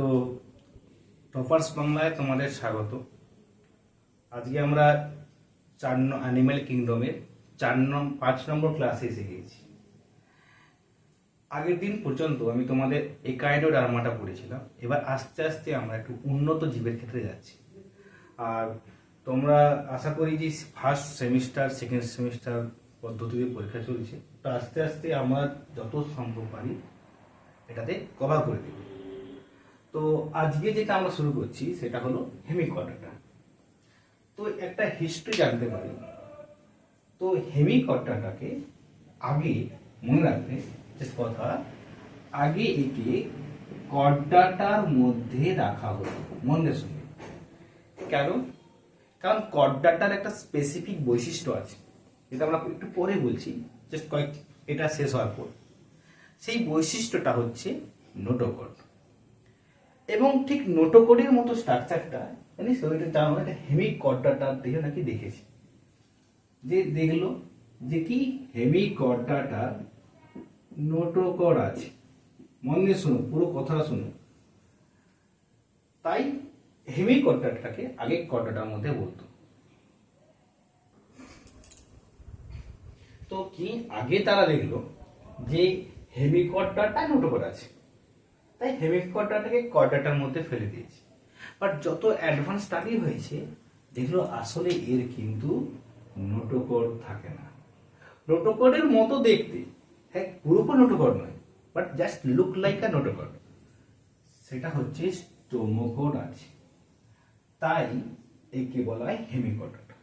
তো টপার্স বাংলায় তোমাদের স্বাগত। আজকে আমরা চার অ্যানিম্যাল কিংডমের চার নম পাঁচ নম্বর ক্লাসে এসে গিয়েছি আগের দিন পর্যন্ত আমি তোমাদের একাইডো ডার্মাটা পড়েছিলাম। এবার আস্তে আস্তে আমরা একটু উন্নত জীবের ক্ষেত্রে যাচ্ছি। আর তোমরা আশা করি যে ফার্স্ট সেমিস্টার সেকেন্ড সেমিস্টার পদ্ধতিতে পরীক্ষা চলছে। তো আস্তে আস্তে আমরা যত সম্ভব পারি এটাতে কভার করে দেব। তো আজকে যেটা আমরা শুরু করছি, সেটা হলো হেমিকটাটা। তো একটা হিস্ট্রি জানতে পারি। তো হেমিকটাটাকে আগে মনে রাখবে কথা, আগে একে কড্ডাটার মধ্যে রাখা হতো মনে শুনে কেন? কারণ কড্ডাটার একটা স্পেসিফিক বৈশিষ্ট্য আছে, যেটা আমরা একটু পরে বলছি জাস্ট কয়েক, এটা শেষ হওয়ার পর। সেই বৈশিষ্ট্যটা হচ্ছে নোটোকড এবং ঠিক নোটোকডের মতো স্ট্রাকচারটা জানিস ওইটা এটা জানো একটা হেমি কড্ডাটার দেখে নাকি দেখেছি। যে দেখল যে কি? হেমি কড্ডাটা নোটোকড আছে। মন দিয়ে শুনো, পুরো কথাটা শুনো। তাই হেমি কড্ডাটাকে আগে কড্ডাটার মধ্যে বলতো। তো কি আগে তারা দেখল যে হেভি কর্ডাটা নোটোকড আছে? তাই হেভি কর্ডাটাকে কর্ডাটার মধ্যে ফেলে দিয়েছি। বাট যত অ্যাডভান্স স্টাডি হয়েছে দেখল আসলে এর কিন্তু নোটোকড থাকে না। নোটোকডের মতো দেখতে হ্যাঁ পুরোপুরি নোটোকড নয় but just look like a নোটোকড সেটা হচ্ছে স্টোমোকড আছে। তাই একে বলা হয় হেমিকডাটা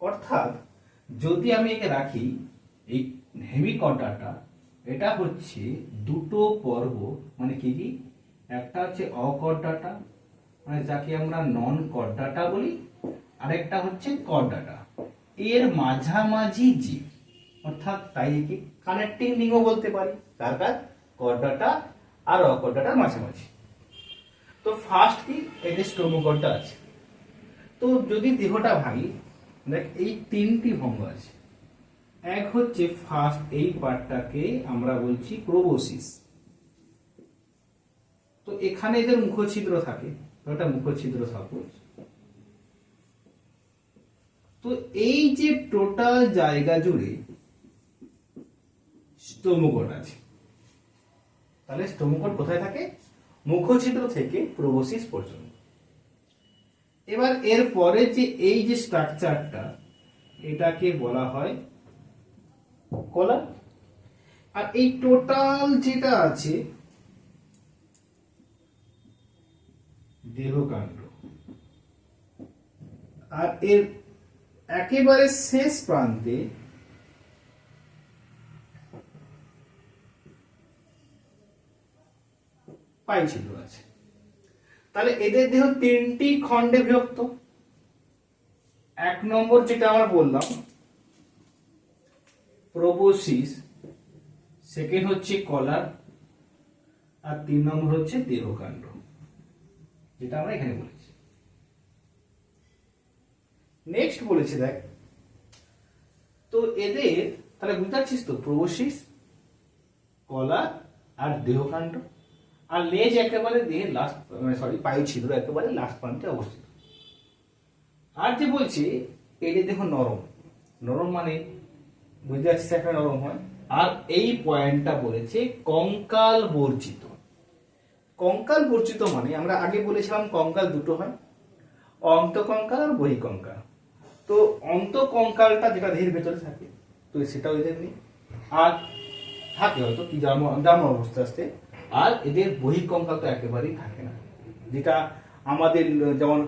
অর্থাৎ যদি আমি একে রাখি, এই হেমিকডাটা এটা হচ্ছে দুটো পর্ব মানে কি কি? একটা হচ্ছে অকর্ডাটা মানে যাকে আমরা নন কর্ডাটা বলি, আরেকটা হচ্ছে কর্ডাটা এর মাঝামাঝি জীব অর্থাৎ তাই একে কানেক্টিং লিঙ্গও বলতে পারি, কার কার? কর্ডাটা আর অকর্ডাটার মাঝামাঝি। তো ফার্স্ট কি? এদের স্টোমোকডটা আছে। তো যদি দেহটা ভাঙি, দেখ, এই তিনটি ভঙ্গ আছে। এক হচ্ছে ফার্স্ট এই পার্টটাকে আমরা বলছি প্রোবোসিস তো এখানে এদের মুখছিদ্র থাকে ওটা মুখছিদ্র সাপোজ তো এই যে টোটাল জায়গা জুড়ে স্টোমোকট আছে, তাহলে স্টোমোকট কোথায় থাকে? মুখছিদ্র থেকে প্রোবোসিস পর্যন্ত। এবার এর পরে যে এই যে স্ট্রাকচারটা এটাকে বলা হয় কলার আর এই টোটাল যেটা আছে, দেহকাণ্ড। আর এর একেবারে শেষ প্রান্তে পাই ছিদ্র আছে। তাহলে এদের দেহ তিনটি খণ্ডে বিভক্ত। এক নম্বর যেটা আমরা বললাম প্রোবোসিস সেকেন্ড হচ্ছে কলার, আর তিন নম্বর হচ্ছে দেহকাণ্ড, যেটা আমরা এখানে বলেছি। নেক্সট বলেছে, দেখ। তো এদের, তাহলে বুঝতে পারছিস তো প্রোবোসিস কলার আর দেহকাণ্ড, আর লেজ একেবারে দেহের লাস্ট সরি পায়ু ছিদ্র একেবারে লাস্ট প্রান্তে অবস্থিত। আর যে বলছে যে দেখো নরম। নরম মানে বুঝতে পারছিস একটা নরম হয় আর এই পয়েন্টটা বলেছে কঙ্কাল বর্জিত। কঙ্কাল বর্জিত মানে আমরা আগে বলেছিলাম কঙ্কাল দুটো হয় অন্তকঙ্কাল আর বহিকঙ্কাল তো অন্তকঙ্কালটা যেটা দেহের ভেতরে থাকে, তো সেটাও এদের নেই। আর থাকে হয়তো, কি জন্ম জন্ম অবস্থা আসতে। আর এদের বহিকঙ্কাল তো একেবারেই থাকে না। যেটা আমাদের, যেমন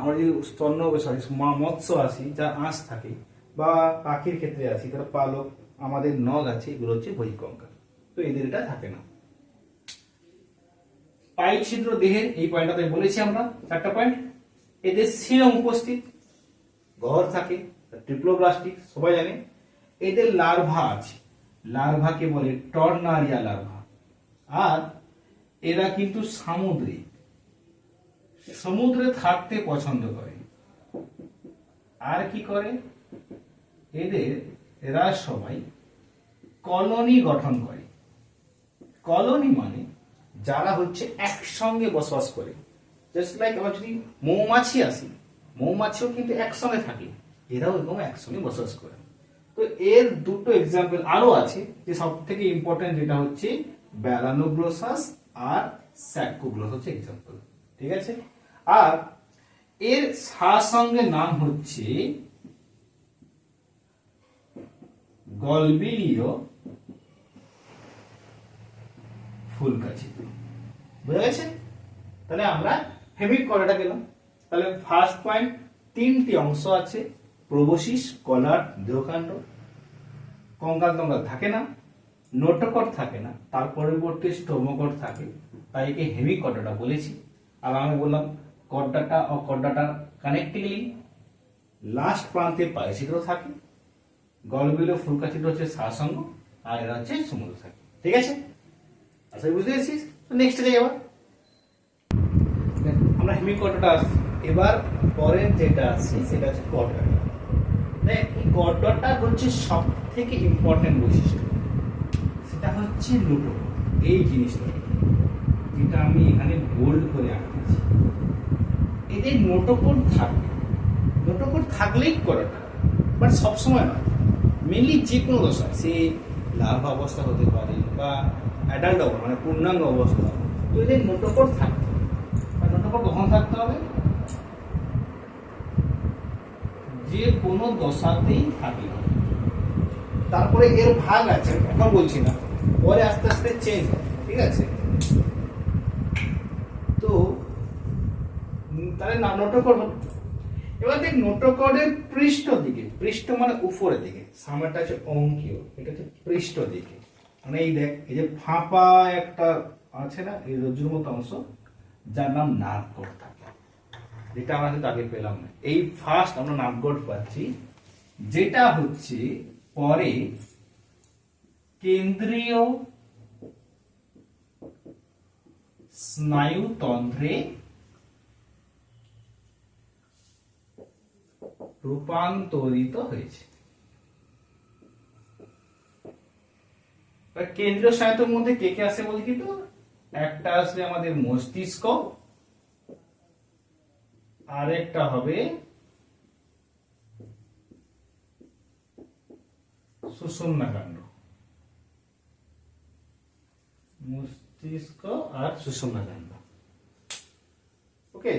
আমরা যদি স্তন্য সরি মৎস্য আসি যা আঁশ থাকে বা পাখির ক্ষেত্রে আসি তারা পালক আমাদের নগ আছে, এগুলো হচ্ছে বহিকঙ্কাল। তো এদের এটা থাকে না। পাই ছিদ্র দেহের, এই পয়েন্টটাতে বলেছি আমরা, চারটা পয়েন্ট এদের সিরম উপস্থিত ঘর থাকে ট্রিপ্লোব্লাস্টিক সবাই জানে। এদের লার্ভা আছে লার্ভাকে বলে টর্নারিয়া লার্ভা আর এরা কিন্তু সামুদ্রিক। সমুদ্রে থাকতে পছন্দ করে। আর কি করে? এদের এরা সবাই কলোনি গঠন করে। কলোনি মানে যারা হচ্ছে একসঙ্গে বসবাস করে। জাস্ট লাইক আমরা যদি মৌমাছি আসি, মৌমাছিও কিন্তু একসঙ্গে থাকে, এরাও এরকম একসঙ্গে বসবাস করে। তো এর দুটো এক্সাম্পল আরও আছে, যে সব থেকে ইম্পর্টেন্ট যেটা হচ্ছে ব্যালানোগ্লোসাস আর স্যাকোগ্লোস হচ্ছে এক্সাম্পল ঠিক আছে? আর এর সঙ্গে নাম হচ্ছে গলবিলীয় ফুলকাছি বুঝা গেছে? তাহলে আমরা হেমিক করাটা গেলাম তাহলে ফার্স্ট পয়েন্ট তিনটি অংশ আছে প্রবশিস কলার, দেহকাণ্ড। কঙ্কাল টঙ্কাল থাকে না, নোটকট থাকে না, তার পরবর্তী স্টোমকট থাকে। তাই একে হেমি কডাটা বলেছি। আর আমি বললাম কড্ডাটা ও কড্ডাটার কানেক্টিংলি লাস্ট প্রান্তে পায়ছিদ্র থাকে। গলবিল ও ফুলকাছিদ্র হচ্ছে সাসঙ্গ আর এরা হচ্ছে সমুদ্র থাকে। ঠিক আছে? আচ্ছা বুঝতে পেরেছিস? নেক্সট যাই আবার। আমরা হেমি কডাটা আসছি এবার পরের যেটা আছে সেটা হচ্ছে দেখ, এই কডাটা হচ্ছে সব থেকে ইম্পর্টেন্ট বৈশিষ্ট্য। সেটা হচ্ছে লুটো, এই জিনিসটা। যেটা আমি এখানে বোল্ড করে আঁকতেছি এদের নোটোকোড থাকবে। নোটোকোড থাকলেই করাটা বাট সবসময় নয়। মেনলি যে কোনো দশা সে লাভ অবস্থা হতে পারে বা অ্যাডাল্ট অবস্থা মানে পূর্ণাঙ্গ অবস্থা তো এদের নোটোকোড থাকবে আর নোটোকোড কখন থাকতে হবে যে কোনো দশাতেই হবে। তারপরে এর ভাগ আছে এখন বলছি না পরে আস্তে আস্তে চেঞ্জ ঠিক আছে তো তাহলে না নোটোকড হলো। এবার দেখ নোটোকডের পৃষ্ঠ দিকে, পৃষ্ঠ মানে উপরের দিকে সামনেটা হচ্ছে অঙ্কীয়, এটা হচ্ছে পৃষ্ঠ দিকে। মানে এই দেখ, এই যে ফাঁপা একটা আছে না, এই রজ্জুর মতো অংশ, যার নাম নাটকট থাকে। যেটা আমরা কিন্তু আগে পেলাম না। এই ফার্স্ট আমরা নাটগট পাচ্ছি, যেটা হচ্ছে পরে কেন্দ্রীয় স্নায়ুতন্ত্রে রূপান্তরিত হয়েছে। কেন্দ্রীয় স্নায়ুতন্ত্রের মধ্যে কে কে আসে বলি কিন্তু একটা আসবে আমাদের মস্তিষ্ক, আরেকটা হবে সুষুম্নাকাণ্ড মস্তিষ্ক আর সুষুম্নাকাণ্ড ওকে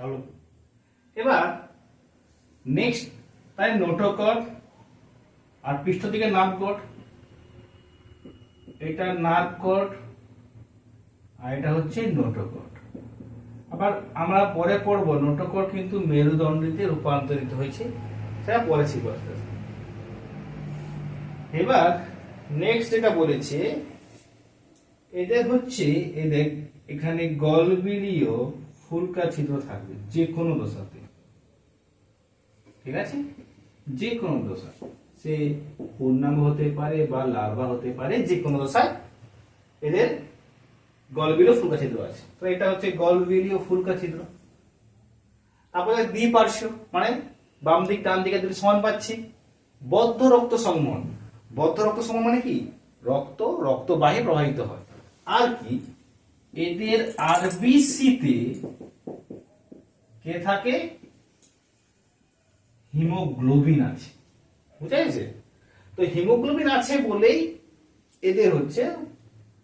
তাহলে এবার নেক্সট তাই নোটোকট আর পৃষ্ঠ দিকে নাককট এটা নাককট আর এটা হচ্ছে নোটোকট আবার আমরা পরে পড়ব নোটোকট কিন্তু মেরুদণ্ডীতে রূপান্তরিত হয়েছে, সেটা পরে শিখব আস্তে আস্তে। এবার নেক্সট যেটা বলেছে, এদের হচ্ছে, এদের এখানে গলবিলীয় ফুলকা ছিদ্র থাকবে, যে কোনো দশাতে। ঠিক আছে? যে কোনো দশা। সে পূর্ণাঙ্গ হতে পারে বা লার্ভা হতে পারে, যে কোনো দশায় এদের গলবিলীয় ফুলকা ছিদ্র আছে। তো এটা হচ্ছে গলবিলীয় ফুলকা ছিদ্র। তারপরে দ্বিপার্শ্ব মানে বাম দিক, ডান দিকে দুটি সমান পাচ্ছি। বদ্ধ রক্ত সংবহন। বদ্ধ রক্ত সংবহন মানে কি? রক্ত রক্তবাহে প্রবাহিত হয়। আর কি? এদের আরবিসিতে কে থাকে? হিমোগ্লোবিন আছে। বুঝা গেছে? তো হিমোগ্লোবিন আছে বলেই এদের হচ্ছে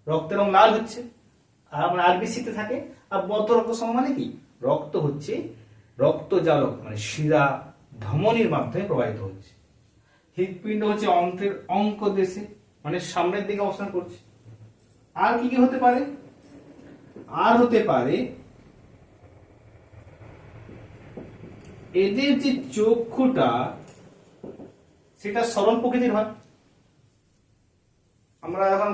রক্তের রং লাল হচ্ছে। আর আমার আরবিসিতে থাকে। আর বদ্ধ রক্ত সম মানে কি? রক্ত হচ্ছে রক্ত জালক মানে শিরা ধমনির মাধ্যমে প্রবাহিত হচ্ছে। হৃৎপিণ্ড হচ্ছে অন্ত্রের অঙ্ক দেশে মানে সামনের দিকে অবস্থান করছে। আর কি কি হতে পারে? আর হতে পারে এদের যে চক্ষুটা সেটা সরল প্রকৃতির হয়। আমরা আহ,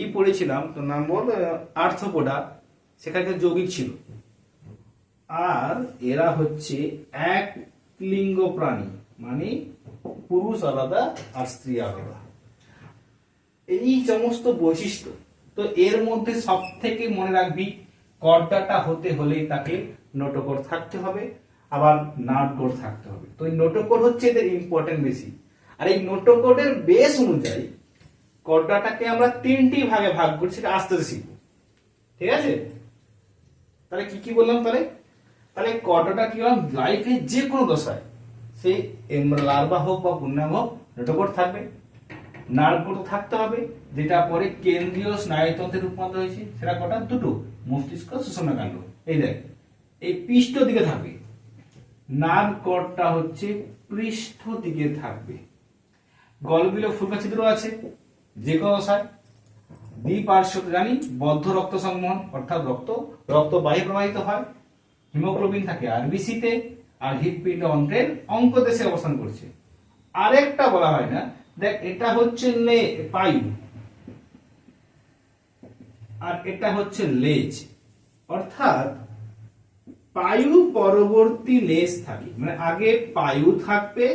ই পড়েছিলাম তো নাম বল আর্থপোডা সেখানে যৌগিক ছিল। আর এরা হচ্ছে এক লিঙ্গ প্রাণী মানে পুরুষ আলাদা আর স্ত্রী আলাদা। এই সমস্ত বৈশিষ্ট্য তো এর মধ্যে সব থেকে মনে রাখবি কর্দাটা হতে হলে তাকে নোটোকর থাকতে হবে, আবার নাটকোড থাকতে হবে। তো এই নোটোকোড হচ্ছে এদের ইম্পর্টেন্ট বেশি। আর এই নোটোকোডের বেস অনুযায়ী কর্ডাটাকে আমরা তিনটি ভাগে ভাগ করি, সেটা আস্তে আস্তে শিখব। ঠিক আছে? তাহলে কি কি বললাম তাহলে? তাহলে কর্ডাটা কি বললাম লাইফে যে কোনো দশায় সে লার্ভা হোক বা পূর্ণাঙ্গ হোক নোটোকট থাকবে। নার্ভকট থাকতে হবে, যেটা পরে কেন্দ্রীয় স্নায়ুতন্ত্রে রূপান্তর হয়েছে, সেটা কটা? দুটো। মস্তিষ্ক সুষমকাণ্ড এই দেখ, এই পৃষ্ঠ দিকে থাকবে। নার্ভ কটটা হচ্ছে পৃষ্ঠ দিকে থাকবে। গলবিল ফুলকা ছিদ্র আছে, যে কোনো দশায় দ্বিপার্শ্ব জানি বদ্ধ রক্ত সংবহন, অর্থাৎ রক্ত রক্ত বাহী প্রবাহিত হয়। হিমোগ্লোবিন থাকে আরবিসিতে, আর হৃদপিণ্ড অন্ত্রের অঙ্ক দেশে অবস্থান করছে। আরেকটা বলা হয় না দেখ, এটা হচ্ছে লে পায়ু আর এটা হচ্ছে লেজ। অর্থাৎ পায়ু পরবর্তী লেজ থাকে। মানে আগে পায়ু থাকবে,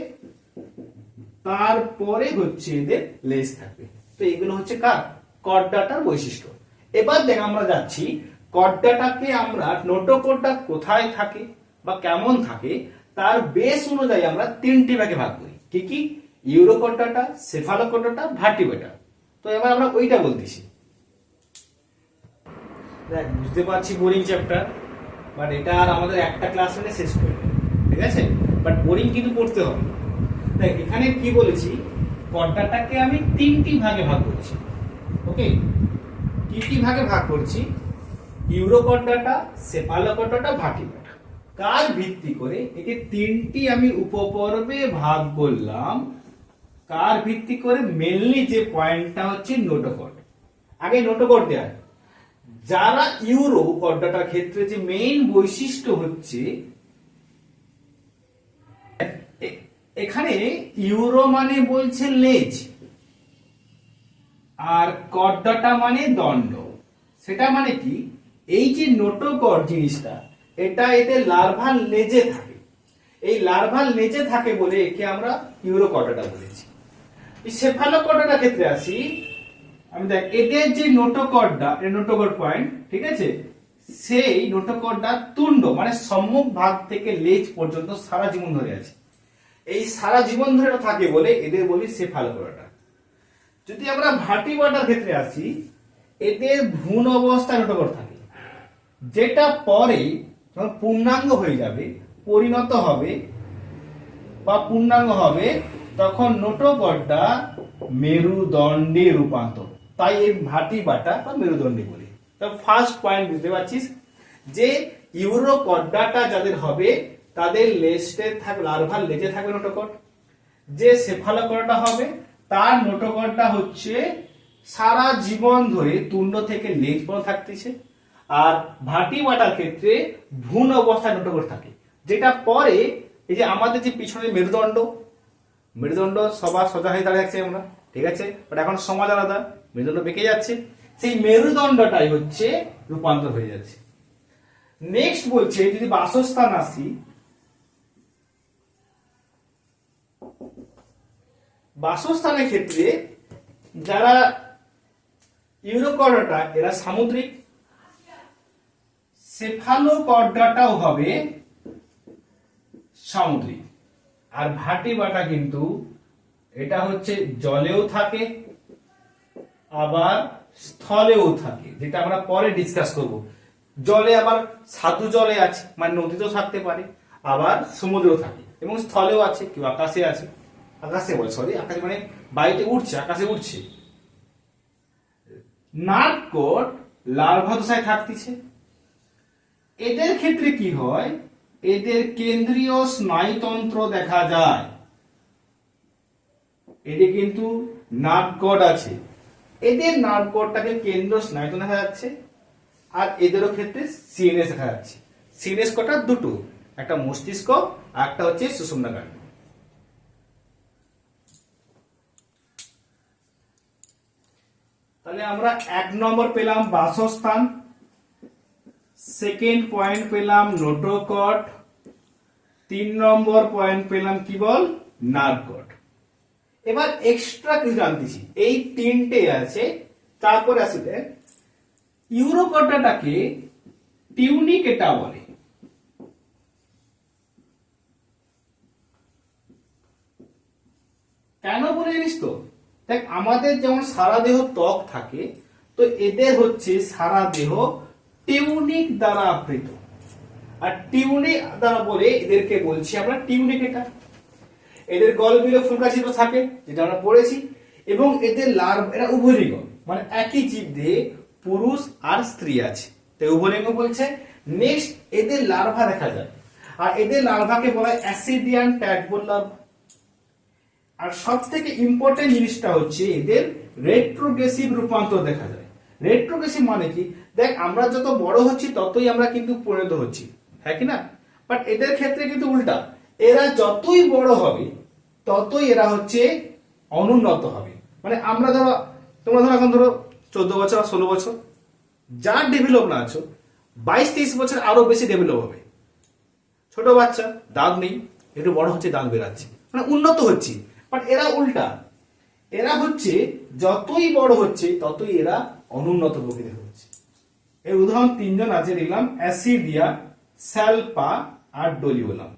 তারপরে হচ্ছে এদের লেজ থাকবে। তো এগুলো হচ্ছে কার? কর্ডাটার বৈশিষ্ট্য। এবার দেখ, আমরা যাচ্ছি, কর্ডাটাকে আমরা নোটোকোডা কোথায় থাকে বা কেমন থাকে, তার বেস অনুযায়ী আমরা তিনটি ভাগে ভাগ করি। কি কি? ইউরোকোডাটা সেফালোকোডাটা ভার্টিবেটা তো এবার আমরা ওইটা বলতেছি। দেখ, বুঝতে পারছি বোরিং চ্যাপ্টার বাট এটা আর আমাদের একটা ক্লাস হলে শেষ করে দেবে। ঠিক আছে? বাট বোরিং কিন্তু পড়তে হবে। দেখ, এখানে কি বলেছি? কর্ডাটাকে আমি তিনটি ভাগে ভাগ করছি ওকে কি কি ভাগে ভাগ করছি ইউরোকর্ডাটা সেপালোকর্ডাটা ভাটিবাটা। কার ভিত্তি করে একে তিনটি আমি উপপর্বে ভাগ করলাম কার ভিত্তি করে মেনলি যে পয়েন্টটা হচ্ছে নোটোকর্ড আগে নোটোকর্ড দেওয়া যারা ইউরো কর্ডাটার ক্ষেত্রে যে মেইন বৈশিষ্ট্য হচ্ছে এখানে ইউরো মানে বলছে লেজ আর কর্ডাটা মানে দণ্ড। সেটা মানে কি? এই যে নোটোকর জিনিসটা, এটা এতে লার্ভাল লেজে থাকে। এই লার্ভাল লেজে থাকে বলে একে আমরা ইউরো কর্ডাটা বলেছি। সেফালোকর্ডাটার ক্ষেত্রে আসি, আমি দেখ, এদের যে নোটোকর্ডটা এই নোটোকর্ড পয়েন্ট ঠিক আছে? সেই নোটোকর্ডটা তুণ্ড মানে সম্মুখ ভাগ থেকে লেজ পর্যন্ত সারা জীবন ধরে আছে। এই সারা জীবন ধরে থাকে বলে এদের বলি সেফালোকর্ডাটা যদি আমরা ভাটিবাটার ক্ষেত্রে আসি, এদের ভ্রূণ অবস্থায় নোটোকর থাকে। যেটা পরে যখন পূর্ণাঙ্গ হয়ে যাবে, পরিণত হবে, বা পূর্ণাঙ্গ হবে তখন নোটোকরটা মেরুদণ্ডে রূপান্তর। তাই এই ভাটি বাটা বা মেরুদণ্ডে বলি। তো ফার্স্ট পয়েন্ট বুঝতে পারছিস? যে ইউরো কর্ডাটা যাদের হবে, তাদের লেস্টে থাকবে লার্ভাল লেজে থাকবে নোটোকট যে সেফালোকরটা হবে, তার নোটোকরটা হচ্ছে সারা জীবন ধরে তুণ্ড থেকে লেজ পর্যন্ত থাকতেছে। আর ভাটি বাটার ক্ষেত্রে ভ্রূণ অবস্থায় নোটোকর থাকে। যেটা পরে এই যে আমাদের যে পিছনে মেরুদণ্ড মেরুদণ্ড সবার সোজা হয়ে দাঁড়িয়ে যাচ্ছে আমরা, ঠিক আছে? বাট এখন সমাজ আলাদা, মেরুদণ্ড বেঁকে যাচ্ছে, সেই মেরুদণ্ডটাই হচ্ছে রূপান্তর হয়ে যাচ্ছে। নেক্সট বলছে, যদি বাসস্থান আসি, বাসস্থানের ক্ষেত্রে যারা ইউরোকর্ডাটা, এরা সামুদ্রিক। সেফালোকর্ডাটাও হবে সামুদ্রিক। আর ভাটি বাটা কিন্তু এটা হচ্ছে জলেও থাকে, আবার স্থলেও থাকে, যেটা আমরা পরে ডিসকাস করব। জলে আবার সাধু জলে আছে মানে নদীতেও থাকতে পারে, আবার সমুদ্রেও থাকে, এবং স্থলেও আছে, কেউ আকাশে আছে। আকাশে বলে সরি আকাশে মানে বাড়িতে উঠছে, আকাশে উঠছে। নাটকট লার্ভা দশায় থাকতেছে। এদের ক্ষেত্রে কি হয় এদের কেন্দ্রীয় স্নায়ুতন্ত্র দেখা যায়। এদের কিন্তু নাটকট আছে। এদের নাটকটটাকে কেন্দ্র স্নায়ুতন্ত্র দেখা যাচ্ছে, আর এদেরও ক্ষেত্রে সিএনএস দেখা যাচ্ছে। সিএনএস কটা? দুটো। একটা মস্তিষ্ক, আর একটা হচ্ছে সুষুম্নাকাণ্ড তাহলে আমরা এক নম্বর পেলাম বাসস্থান। সেকেন্ড পয়েন্ট পেলাম নোটোকট তিন নম্বর পয়েন্ট পেলাম কি বল? নার্ভকট এবার এক্সট্রা কিছু জানতেছি এই তিনটে আছে, তারপরে আসি দেখ। ইউরোকটাটাকে টিউনিক এটা বলে। কেন বলে জানিস তো? দেখ, আমাদের যেমন সারা দেহ ত্বক থাকে, তো এদের হচ্ছে সারা দেহ টিউনিক দ্বারা আবৃত। আর টিউনিক দ্বারা বলে এদেরকে বলছি আমরা, টিউনিক এটা। এদের গলবিলে ফুলকা ছিদ্র থাকে, যেটা আমরা পড়েছি, এবং এদের লার্ভ, এরা উভলিঙ্গ। মানে একই জীব দেহে পুরুষ আর স্ত্রী আছে। তাই উভলিঙ্গ বলছে নেক্সট এদের লার্ভা দেখা যায় আর এদের লার্ভাকে বলা হয় অ্যাসিডিয়ান ট্যাডবোল লার্ভা। আর সব থেকে ইম্পর্টেন্ট জিনিসটা হচ্ছে এদের রেট্রোগ্রেসিভ রূপান্তর দেখা যায়। রেট্রোগ্রেসিভ মানে কি? দেখ, আমরা যত বড় হচ্ছি, ততই আমরা কিন্তু পরিণত হচ্ছি। হ্যাঁ কি না বাট এদের ক্ষেত্রে কিন্তু উল্টা। এরা যতই বড় হবে, ততই এরা হচ্ছে অনুন্নত হবে। মানে আমরা ধরো, তোমরা ধরো এখন ধরো চোদ্দ বছর আর ষোলো বছর। যা ডেভেলপ না আছো, বাইশ তেইশ বছর আরও বেশি ডেভেলপ হবে। ছোট বাচ্চা দাঁত নেই, একটু বড় হচ্ছে দাঁত বেরাচ্ছে মানে উন্নত হচ্ছে। বাট এরা উল্টা। এরা হচ্ছে, যতই বড় হচ্ছে, ততই এরা অনুন্নত প্রকৃতির হচ্ছে এর উদাহরণ তিনজন আছে, দেখলাম, অ্যাসিডিয়া, স্যালপা আর ডোলিওলাম।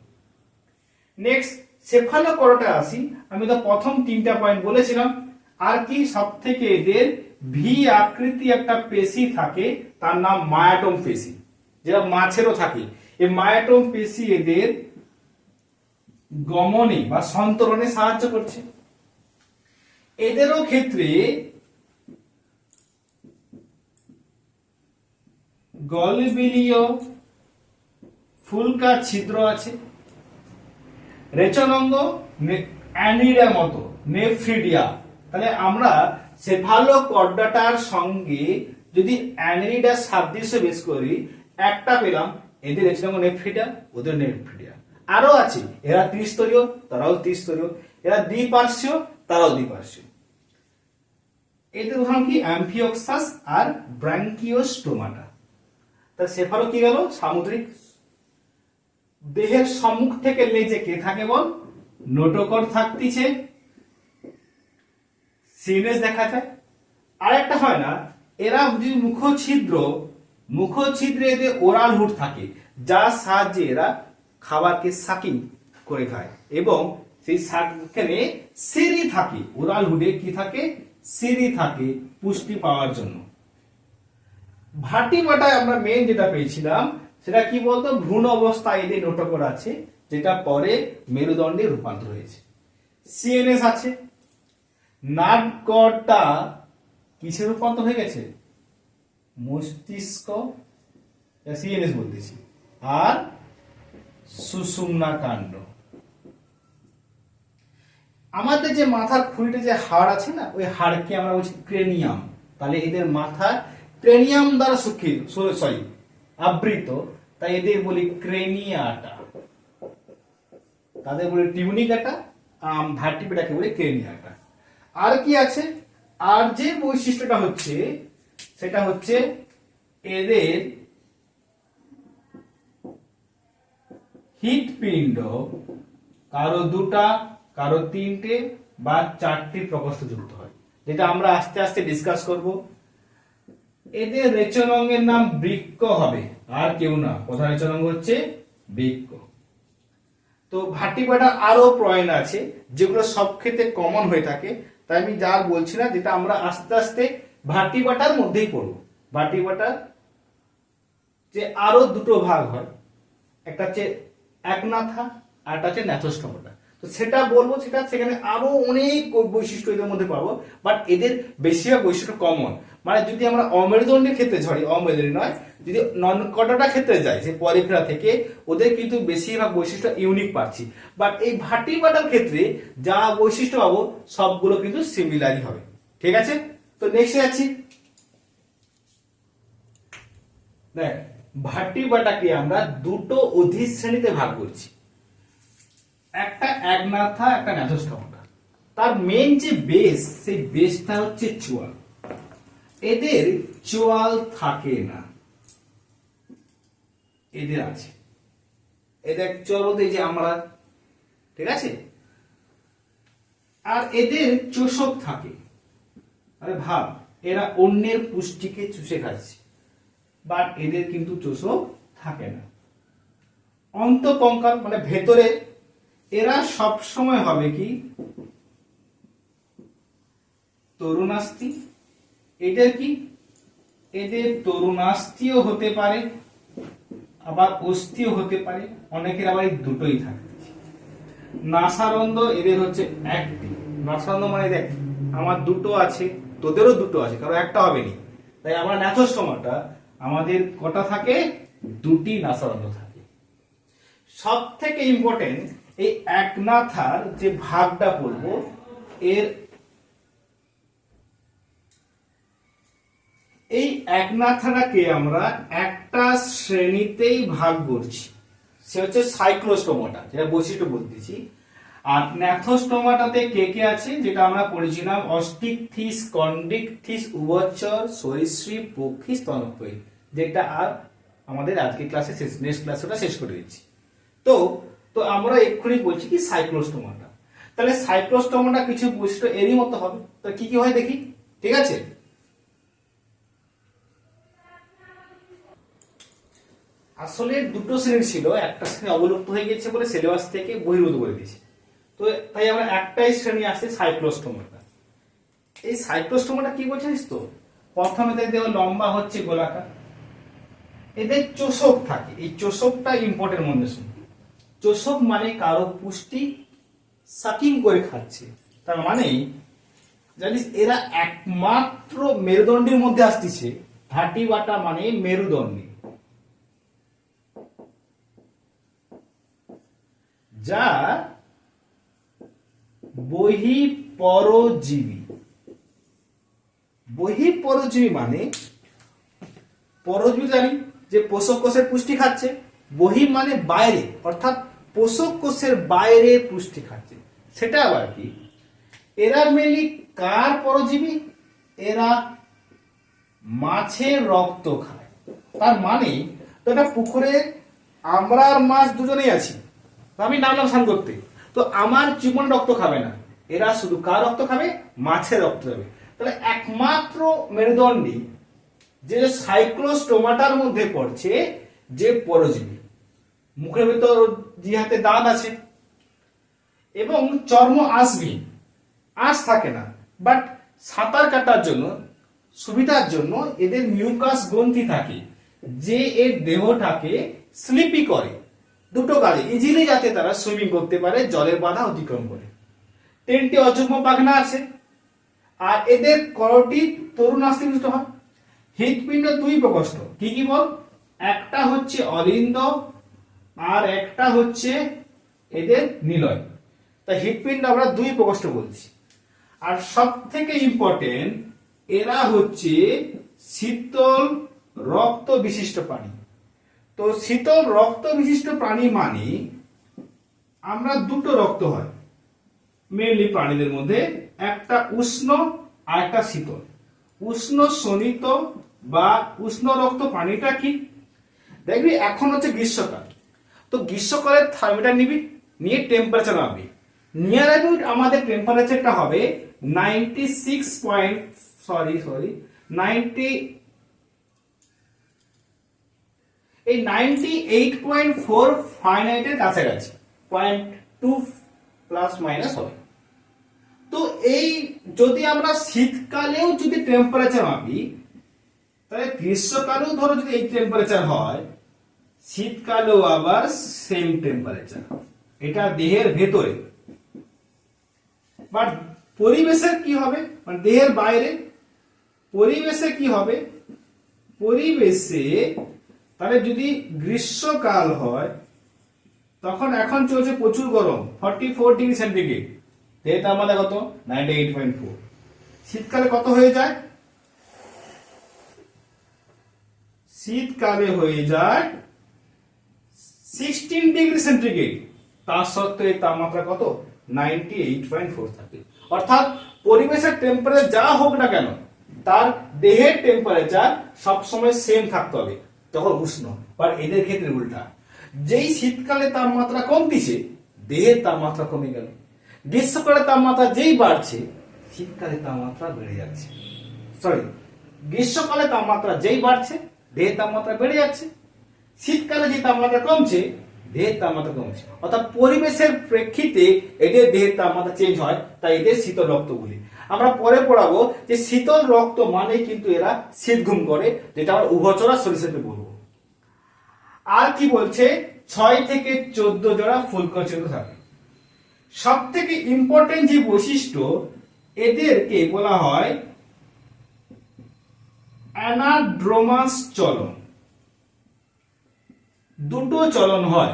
নেক্সট সেফালোকরটা আসি আমি তো প্রথম তিনটা পয়েন্ট বলেছিলাম। আর কি সব থেকে এদের ভি আকৃতি একটা পেশি থাকে, তার নাম মায়াটম পেশি। যেটা মাছেরও থাকে। এই মায়াটম পেশি এদের গমনে বা সন্তরণে সাহায্য করছে। এদেরও ক্ষেত্রে গলবিলীয় ফুলকা ছিদ্র আছে। রেচনাঙ্গ অ্যানিডা মতো নেফ্রিডিয়া। তাহলে আমরা সেফালোকর্ডাটার সঙ্গে যদি অ্যানিডার সাদৃশ্য বেশ করি, একটা পেলাম, এদের রেচনাঙ্গ নেফ্রিডিয়া, ওদের নেফ্রিডিয়া। আরও আছে, এরা ত্রিস্তরীয়, তারাও ত্রিস্তরীয়। এরা দ্বিপার্শ্বীয়, তারাও দ্বিপার্শ্বীয়। এদের উদাহরণ কি? অ্যাম্ফিওক্সাস আর ব্র্যাঙ্কিওস্টোমাটা। তা সেফালো কি গেল? সামুদ্রিক দেহের সম্মুখ থেকে লেজে কে থাকে বল? নোটোকর থাকতিছে। সিনেস দেখা যায়। আর একটা হয় না, এরা যদি মুখ ছিদ্র মুখ ছিদ্রে এদের ওরাল হুড থাকে, যার সাহায্যে এরা খাবারকে সাকিং করে খায় এবং সেই সাকখানে সিঁড়ি থাকে। ওরাল হুডে কি থাকে? সিঁড়ি থাকে পুষ্টি পাওয়ার জন্য। ভাটিমাটায় আমরা মেন যেটা পেয়েছিলাম, সেটা কি বলতো? ভ্রূণ অবস্থায় এদের নোটকর আছে, যেটা পরে মেরুদণ্ডে রূপান্তর হয়েছে। সিএনএস আছে। নাটকটা কিসে রূপান্তর হয়ে গেছে? মস্তিষ্ক সিএনএস বলতেছি। আর সুষুম্না কাণ্ড আমাদের যে মাথার খুঁড়িতে যে হাড় আছে না, ওই হাড়কে আমরা বলছি ক্রেনিয়াম। তাহলে এদের মাথা ক্রেনিয়াম দ্বারা সুখিত সরি আবৃত, তাই এদের বলি ক্রেনিয়াটা তাদের বলি টিউনিকাটা ভার্টিপিটাকে বলি ক্রেনিয়াটা আর কি আছে? আর যে বৈশিষ্ট্যটা হচ্ছে, সেটা হচ্ছে এদের হৃৎপিণ্ড, কারও দুটা, কারও তিনটে বা চারটি প্রকোষ্ঠ যুক্ত হয়, যেটা আমরা আস্তে আস্তে ডিসকাস করব। এদের রেচনাঙ্গের নাম বৃক্ক হবে, আর কেউ না। প্রধান রেচনাঙ্গ হচ্ছে? বৃক্ক। তো ভাটিপাটা আরও পয়েন্ট আছে, যেগুলো সব ক্ষেত্রে কমন হয়ে থাকে। তাই আমি যা বলছি না, যেটা আমরা আস্তে আস্তে ভাটিবাটার মধ্যেই পড়ব। ভাটিবাটার যে আরও দুটো ভাগ হয়, একটা হচ্ছে একনাথা আর একটা হচ্ছে ন্যাথোস্টমটা তো সেটা বলব, সেটা সেখানে আরও অনেক বৈশিষ্ট্য এদের মধ্যে পাবো বাট এদের বেশিরভাগ বৈশিষ্ট্য কমন মানে যদি আমরা অমেরুদণ্ডের ক্ষেত্রে ঝরি অমেরুদণ্ডী নয়, যদি নন কটাটা ক্ষেত্রে যাই, যে পরিফেরা থেকে, ওদের কিন্তু বেশিরভাগ বৈশিষ্ট্য ইউনিক পাচ্ছি। বাট এই ভাটি বাটার ক্ষেত্রে যা বৈশিষ্ট্য পাবো, সবগুলো কিন্তু সিমিলারই হবে। ঠিক আছে? তো নেক্সট যাচ্ছি। দেখ ভাটি বাটাকে আমরা দুটো অধিক শ্রেণীতে ভাগ করছি। একটা একনাথা, একটা ন্যাথোস্টমটা তার মেন যে বেস সেই বেসটা হচ্ছে চোয়াল। এদের চোয়াল থাকে না। এদের আছে। এদের চোয়াল বলতে যে আমরা, ঠিক আছে? আর এদের চোষক থাকে। আরে ভাব, এরা অন্যের পুষ্টিকে চুষে খাচ্ছে। বাট এদের কিন্তু চোষক থাকে না। অন্তকঙ্কাল মানে ভেতরে এরা সব সময় হবে কি? তরুণাস্থি এদের কি? এদের তরুণাস্থিও হতে পারে, আবার অস্থিও হতে পারে, অনেকের আবার দুটোই থাকে। নাসারন্দ এদের হচ্ছে একটি। নাসারন্দ মানে দেখ, আমার দুটো আছে, তোদেরও দুটো আছে, কারণ একটা হবে নি। তাই আমরা ন্যাথোস্টোমাটা আমাদের কটা থাকে? দুটি নাসারন্দ থাকে। সব থেকে ইম্পর্টেন্ট এই একনাথার যে ভাগটা পড়ব এর এই একনাথাটাকে আমরা একটা শ্রেণীতেই ভাগ করছি। সে হচ্ছে সাইক্লোস্টোমাটা, যেটা বৈশিষ্ট্য বলতেছি। আর ন্যাথোস্টোমাটাতে কে কে আছে, যেটা আমরা পড়েছিলাম অস্টিক থিস, কন্ডিক থিস, উভচর সরীসৃপ পক্ষী স্তনপয়ী যেটা আর আমাদের আজকে ক্লাসে শেষ নেক্সট ক্লাসে ওটা শেষ করে দিচ্ছি। তো তো আমরা এক্ষুনি বলছি কি সাইক্লোস্টোমাটা। তাহলে সাইক্লোস্টোমাটা কিছু বৈশিষ্ট্য এরই মতো হবে। তো কি কি হয় দেখি, ঠিক আছে? আসলে দুটো শ্রেণি ছিল, একটা শ্রেণি অবলুপ্ত হয়ে গেছে বলে সিলেবাস থেকে বহির্ভূত করে দিয়েছে। তো তাই আমরা একটাই শ্রেণি আসছে সাইক্লোস্টোমাটা। এই সাইক্লোস্টোমাটা কি বলছিস তো? প্রথমে দেহ লম্বা হচ্ছে গোলাকার। এদের চোষক থাকে। এই চোষকটা ইম্পর্টেন্ট মনে শুন চোষক মানে কারও পুষ্টি সাকিং করে খাচ্ছে। তার মানে জানিস, এরা একমাত্র মেরুদণ্ডের মধ্যে আসতেছে। হাঁটি বাটা মানে মেরুদণ্ডী। যা বহি পরজীবী। বহি পরজীবী মানে পরজীবী জানি যে পোষক কোষের পুষ্টি খাচ্ছে। বহি মানে বাইরে, অর্থাৎ পোষক কোষের বাইরে পুষ্টি খাচ্ছে। সেটা আবার কি? এরা মেনলি কার পরজীবী? এরা মাছের রক্ত খায়। তার মানে তো এটা পুকুরে আমরা আর মাছ দুজনেই আছি। আমি নামলাম স্নান করতে। তো আমার জীবন রক্ত খাবে না। এরা শুধু কার রক্ত খাবে? মাছের রক্ত খাবে। তাহলে একমাত্র মেরুদণ্ডী যে সাইক্লোস্টোমাটার মধ্যে পড়ছে, যে পরজীবী। মুখের ভেতর যে হাতে দাঁত আছে। এবং চর্ম আসবি। আঁশ থাকে না। বাট সাঁতার কাটার জন্য, সুবিধার জন্য এদের মিউকাস গ্রন্থি থাকে, যে এর দেহটাকে স্লিপি করে। দুটো কাজে। ইজিলি যাতে তারা সুইমিং করতে পারে জলের বাধা অতিক্রম করে। তিনটি অযুগ্ম পাখনা আছে। আর এদের করটি তরুণ আস্তিমিষ্ট হয়। হৃৎপিণ্ড দুই প্রকোষ্ঠ। কি কি বল? একটা হচ্ছে অলিন্দ আর একটা হচ্ছে এদের নিলয়। তা হৃৎপিণ্ড আমরা দুই প্রকোষ্ঠ বলছি। আর সব থেকে ইম্পর্টেন্ট এরা হচ্ছে শীতল রক্ত বিশিষ্ট প্রাণী। তো শীতল রক্ত বিশিষ্ট প্রাণী মানে আমরা দুটো রক্ত হয়। মেনলি প্রাণীদের মধ্যে একটা উষ্ণ আর একটা শীতল। উষ্ণ শোণিত বা উষ্ণ রক্ত প্রাণীটা কি? দেখবি, এখন হচ্ছে গ্রীষ্মকাল। তো গ্রীষ্মকালে থার্মিটার নিবি, নিয়ে টেম্পারেচার মাপবি নিয়ার অ্যাবাউট আমাদের টেম্পারেচারটা হবে ninety six point sorry sorry ninety এই নাইনটি এইট পয়েন্ট ফোর ফাইনাইটের কাছাকাছি পয়েন্ট টু প্লাস মাইনাস হবে। তো এই যদি আমরা শীতকালেও যদি টেম্পারেচার মাপি তাহলে গ্রীষ্মকালেও ধরো যদি এই টেম্পারেচার হয় শীতকালেও আবার সেম টেম্পারেচার এটা দেহের ভেতরে। বাট পরিবেশের কি হবে? মানে দেহের বাইরে। পরিবেশে কি হবে? পরিবেশে, তাহলে যদি গ্রীষ্মকাল হয়, তখন এখন চলছে প্রচুর গরম ফর্টি ফোর ডিগ্রি সেন্টিগ্রেড দেহের তাপমাত্রা কত? নাইনটি এইট পয়েন্ট ফোর শীতকালে কত হয়ে যায়? শীতকালে হয়ে যায় সিক্সটিন ডিগ্রি সেন্টিগ্রেড। তার সত্ত্বেও এর তাপমাত্রা কত? নাইনটি এইট পয়েন্ট ফোর থাকে। অর্থাৎ পরিবেশের টেম্পারেচার যা হোক না কেন, তার দেহের টেম্পারেচার সবসময় সেম থাকতে হবে। তখন উষ্ণ বাট এদের ক্ষেত্রে উল্টা। যেই শীতকালে তাপমাত্রা কমতিছে, দেহের তাপমাত্রা কমে গেল। গ্রীষ্মকালে তাপমাত্রা যেই বাড়ছে, শীতকালে তাপমাত্রা বেড়ে যাচ্ছে। সরি গ্রীষ্মকালে তাপমাত্রা যেই বাড়ছে, দেহের তাপমাত্রা বেড়ে যাচ্ছে। শীতকালে যে তাপমাত্রা কমছে, দেহের তাপমাত্রা কমছে। অর্থাৎ পরিবেশের প্রেক্ষিতে এদের দেহের তাপমাত্রা চেঞ্জ হয়, তাই এদের শীতল রক্ত বলি আমরা পরে পড়াবো যে শীতল রক্ত মানে কিন্তু এরা শীত ঘুম করে, যেটা আমরা উভচরা সরিষাতে বলব আর কি বলছে? ছয় থেকে চোদ্দ জোড়া ফুলকচিত থাকে সব থেকে ইম্পর্টেন্ট যে বৈশিষ্ট্য, এদেরকে বলা হয় অ্যানাড্রোমাস চলন। দুটো চলন হয়,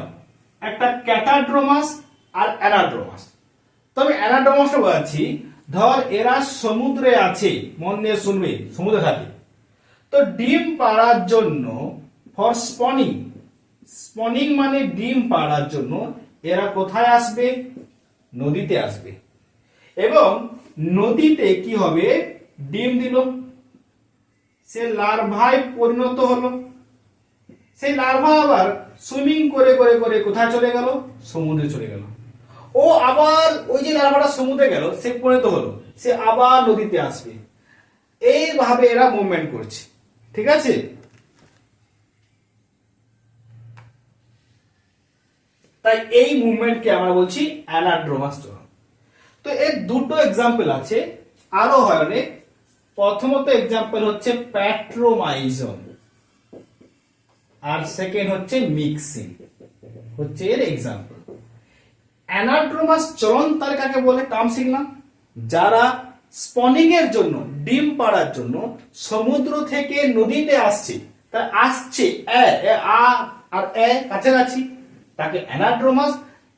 একটা ক্যাটাড্রোমাস আর অ্যানাড্রোমাস। তবে অ্যানাড্রোমাসটা বলছি ধর এরা সমুদ্রে আছে, মন দিয়ে শুনবে, সমুদ্রে থাকে। তো ডিম পাড়ার জন্য ফর স্পনিং স্পনিং মানে ডিম পাড়ার জন্য এরা কোথায় আসবে? নদীতে আসবে। এবং নদীতে কি হবে? ডিম দিল। সে লার্ভায় পরিণত হলো। সেই লার্ভা আবার সুইমিং করে করে করে কোথায় চলে গেল? সমুদ্রে চলে গেল। ও আবার ওই যে লার্ভাটা সমুদ্রে গেল, সে পরিণত হলো। সে আবার নদীতে আসবে। এইভাবে এরা মুভমেন্ট করছে। ঠিক আছে? তাই এই মুভমেন্টকে আমরা বলছি অ্যানাড্রোমাস তো এর দুটো এক্সাম্পল আছে। আরও হয় অনেক। প্রথমত এক্সাম্পল হচ্ছে প্যাট্রোমাইজম। আর সেকেন্ড হচ্ছে মিক্সিং হচ্ছে এর এক্সাম্পল অ্যানাড্রোমাস চলন তার কাকে বলে টার্ম শিখলাম যারা স্পনিং এর জন্য, ডিম পাড়ার জন্য সমুদ্র থেকে নদীতে আসছে তারা আসছে আ আর এ কাছাকাছি। তাকে অ্যানাড্রোমাস,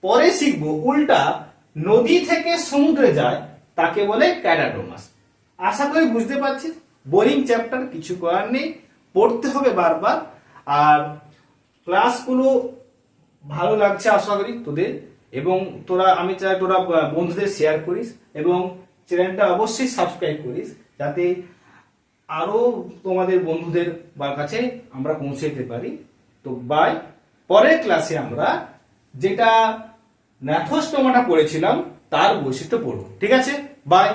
পরে শিখব উল্টা নদী থেকে সমুদ্রে যায়, তাকে বলে ক্যাডাড্রোমাস আশা করি বুঝতে পারছিস বোরিং চ্যাপ্টার কিছু করার নেই, পড়তে হবে বারবার। আর ক্লাসগুলো ভালো লাগছে আশা করি তোদের। এবং তোরা, আমি চাই তোরা বন্ধুদের শেয়ার করিস এবং চ্যানেলটা অবশ্যই সাবস্ক্রাইব করিস যাতে আরও তোমাদের বন্ধুদের বা কাছে আমরা পৌঁছে যেতে পারি। তো বাই পরের ক্লাসে আমরা যেটা ন্যাথোস্টোমাটা পড়েছিলাম, তার বৈশিষ্ট্য পড়ব। ঠিক আছে? বাই